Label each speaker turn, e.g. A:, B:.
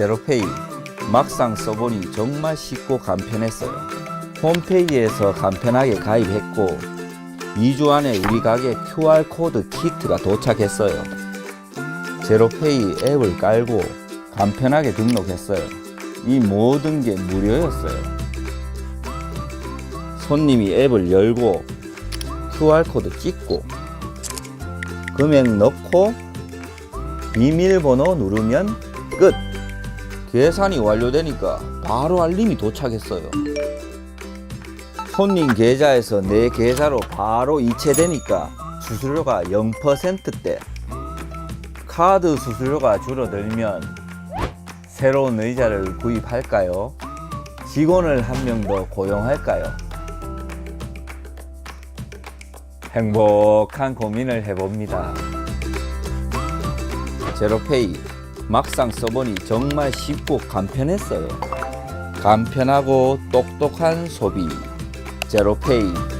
A: 제로페이 막상 써보니 정말 쉽고 간편했어요. 홈페이지에서 간편하게 가입했고 2주 안에 우리 가게 QR코드 키트가 도착했어요. 제로페이 앱을 깔고 간편하게 등록했어요. 이 모든 게 무료였어요. 손님이 앱을 열고 QR코드 찍고 금액 넣고 비밀번호 누르면 끝. 계산이 완료되니까 바로 알림이 도착했어요. 손님 계좌에서 내 계좌로 바로 이체되니까 수수료가 0%대. 카드 수수료가 줄어들면 새로운 의자를 구입할까요? 직원을 한 명 더 고용할까요? 행복한 고민을 해봅니다. 제로페이 막상 써보니 정말 쉽고 간편했어요. 간편하고 똑똑한 소비 제로페이